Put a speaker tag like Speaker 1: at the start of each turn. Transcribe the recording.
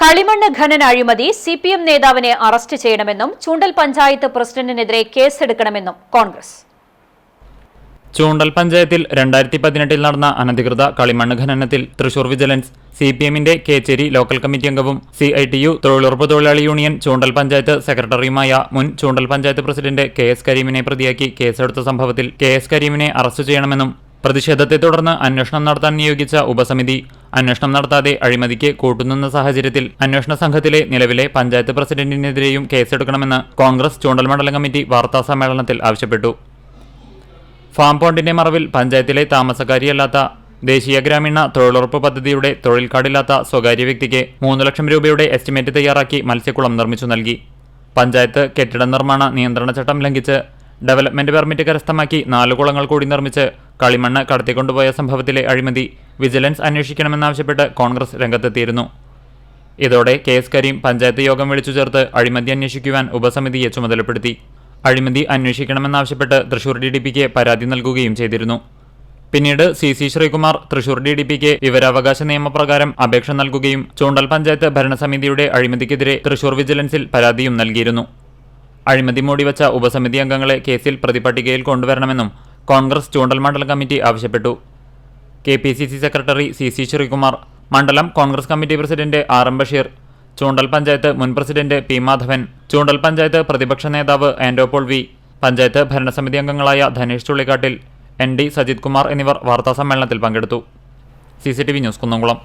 Speaker 1: കളിമണ്ണ് ഖനന അഴിമതി സി പി എം നേതാവിനെ അറസ്റ്റ് ചെയ്യണമെന്നും ചൂണ്ടൽ പഞ്ചായത്ത് പ്രസിഡന്റിനെതിരെ കേസെടുക്കണമെന്നും കോൺഗ്രസ്.
Speaker 2: ചൂണ്ടൽ പഞ്ചായത്തിൽ രണ്ടായിരത്തി പതിനെട്ടിൽ നടന്ന അനധികൃത കളിമണ്ണ് ഖനനത്തിൽ തൃശൂർ വിജിലൻസ് സി പി എമ്മിന്റെ കേച്ചേരി ലോക്കൽ കമ്മിറ്റി അംഗവും സി ഐ ടി യു തൊഴിലുറപ്പ് തൊഴിലാളി യൂണിയൻ ചൂണ്ടൽ പഞ്ചായത്ത് സെക്രട്ടറിയുമായ മുൻ Choondal panchayat president K S കരീമിനെ പ്രതിയാക്കി കേസെടുത്ത സംഭവത്തിൽ കെ എസ് കരീമിനെ അറസ്റ്റ് ചെയ്യണമെന്നും പ്രതിഷേധത്തെ തുടർന്ന് അന്വേഷണം നടത്താൻ നിയോഗിച്ച ഉപസമിതി അന്വേഷണം നടത്താതെ അഴിമതിക്ക് കൂട്ടുനിന്ന സാഹചര്യത്തിൽ അന്വേഷണ സംഘത്തിലെ നിലവിലെ പഞ്ചായത്ത് പ്രസിഡന്റിനെതിരെയും കേസെടുക്കണമെന്ന് കോൺഗ്രസ് ചൂണ്ടൽ മണ്ഡലം കമ്മിറ്റി വാർത്താ സമ്മേളനത്തിൽ ആവശ്യപ്പെട്ടു. ഫാം പോണ്ടിന്റെ മറവിൽ പഞ്ചായത്തിലെ താമസക്കാരിയല്ലാത്ത ദേശീയ ഗ്രാമീണ തൊഴിലുറപ്പ് പദ്ധതിയുടെ തൊഴിൽ കാർഡില്ലാത്ത സ്വകാര്യ വ്യക്തിക്ക് മൂന്ന് ലക്ഷം രൂപയുടെ എസ്റ്റിമേറ്റ് തയ്യാറാക്കി മത്സ്യക്കുളം നിർമ്മിച്ചു നൽകി. പഞ്ചായത്ത് കെട്ടിട നിർമ്മാണ നിയന്ത്രണ ചട്ടം ലംഘിച്ച് ഡെവലപ്മെന്റ് പെർമിറ്റ് കരസ്ഥമാക്കി നാല് കുളങ്ങൾ കൂടി നിർമ്മിച്ച് കളിമണ്ണ് കടത്തിക്കൊണ്ടുപോയ സംഭവത്തിലെ അഴിമതി വിജിലൻസ് അന്വേഷിക്കണമെന്നാവശ്യപ്പെട്ട് കോൺഗ്രസ് രംഗത്തെത്തിയിരുന്നു. ഇതോടെ കെ എസ് കരീം പഞ്ചായത്ത് യോഗം വിളിച്ചു ചേർത്ത് അഴിമതി അന്വേഷിക്കുവാൻ ഉപസമിതിയെ ചുമതലപ്പെടുത്തി. അഴിമതി അന്വേഷിക്കണമെന്നാവശ്യപ്പെട്ട് തൃശൂർ ഡി ഡി പിക്ക് പരാതി നൽകുകയും ചെയ്തിരുന്നു. പിന്നീട് C C Sreekumar Thrissur D D പിക്ക് വിവരാവകാശ നിയമപ്രകാരം അപേക്ഷ നൽകുകയും ചൂണ്ടൽ പഞ്ചായത്ത് ഭരണസമിതിയുടെ അഴിമതിക്കെതിരെ തൃശൂർ വിജിലൻസിൽ പരാതിയും നൽകിയിരുന്നു. അഴിമതി മൂടിവച്ച ഉപസമിതി അംഗങ്ങളെ കേസിൽ പ്രതിപട്ടികയിൽ കൊണ്ടുവരണമെന്നും കോൺഗ്രസ് ചൂണ്ടൽ മണ്ഡലം കമ്മിറ്റി ആവശ്യപ്പെട്ടു. K P C C secretary C C Sreekumar മണ്ഡലം Congress committee president R M Basheer Choondal panchayat മുൻ പ്രസിഡന്റ് പി മാധവൻ ചൂണ്ടൽ പഞ്ചായത്ത് പ്രതിപക്ഷ നേതാവ് ആൻഡോ പോൾ വി പഞ്ചായത്ത് ഭരണസമിതി അംഗങ്ങളായ ധനേഷ് ചുള്ളിക്കാട്ടിൽ എൻ ഡി സജിത് കുമാർ എന്നിവർ വാർത്താസമ്മേളനത്തിൽ പങ്കെടുത്തു. C C T V news Kunnamkulam.